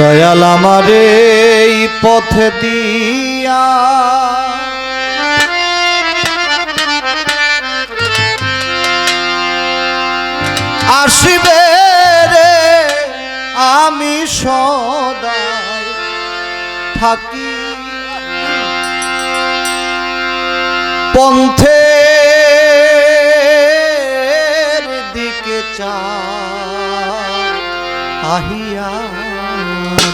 দয়াল আমারে এই পথে দিয়া। আসিবে রে আমি সদায় থাকি। পন্থে দিকে চা আহি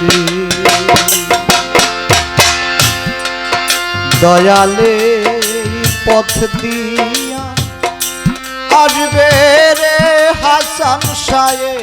রে দয়ালে পথ দিয়া আসবে রে হাসান সায়ে